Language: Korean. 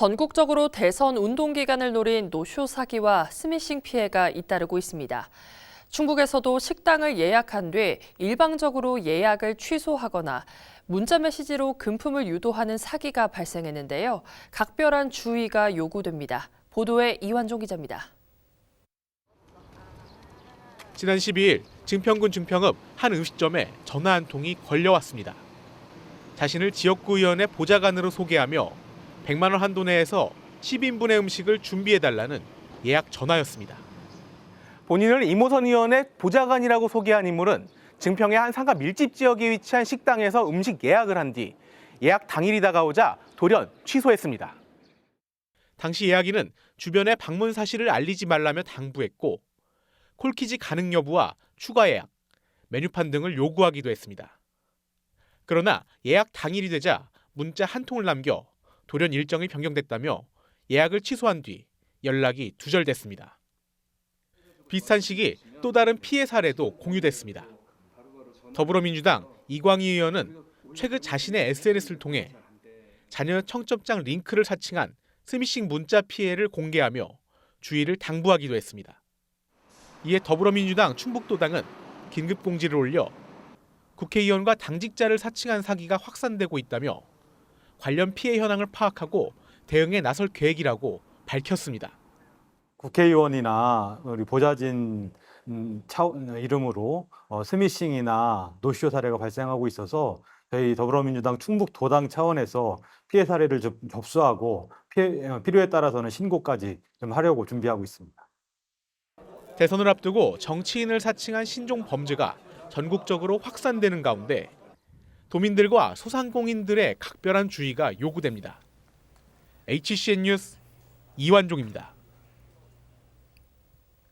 전국적으로 대선 운동 기간을 노린 노쇼 사기와 스미싱 피해가 잇따르고 있습니다. 충북에서도 식당을 예약한 뒤 일방적으로 예약을 취소하거나 문자 메시지로 금품을 유도하는 사기가 발생했는데요. 각별한 주의가 요구됩니다. 보도에 이완종 기자입니다. 지난 12일 증평군 증평읍 한 음식점에 전화 한 통이 걸려왔습니다. 자신을 지역구 의원의 보좌관으로 소개하며 100만 원 한도 내에서 10인분의 음식을 준비해 달라는 예약 전화였습니다. 본인을 이모선 의원의 보좌관이라고 소개한 인물은 증평의 한 상가 밀집 지역에 위치한 식당에서 음식 예약을 한 뒤 예약 당일이 다가오자 돌연 취소했습니다. 당시 예약인은 주변에 방문 사실을 알리지 말라며 당부했고 콜키지 가능 여부와 추가 예약, 메뉴판 등을 요구하기도 했습니다. 그러나 예약 당일이 되자 문자 한 통을 남겨 돌연 일정이 변경됐다며 예약을 취소한 뒤 연락이 두절됐습니다. 비슷한 시기 또 다른 피해 사례도 공유됐습니다. 더불어민주당 이광희 의원은 최근 자신의 SNS를 통해 자녀 청첩장 링크를 사칭한 스미싱 문자 피해를 공개하며 주의를 당부하기도 했습니다. 이에 더불어민주당 충북도당은 긴급 공지를 올려 국회의원과 당직자를 사칭한 사기가 확산되고 있다며 관련 피해 현황을 파악하고 대응에 나설 계획이라고 밝혔습니다. 국회의원이나 우리 보좌진 음, 차, 이름으로 어, 스미싱이나 노쇼 사례가 발생하고 있어서 저희 더불어민주당 충북 도당 차원에서 피해 사례를 좀 접수하고 피해, 어, 필요에 따라서는 신고까지 좀 하려고 준비하고 있습니다. 대선을 앞두고 정치인을 사칭한 신종 범죄가 전국적으로 확산되는 가운데 도민들과 소상공인들의 각별한 주의가 요구됩니다. HCN 뉴스 이완종입니다.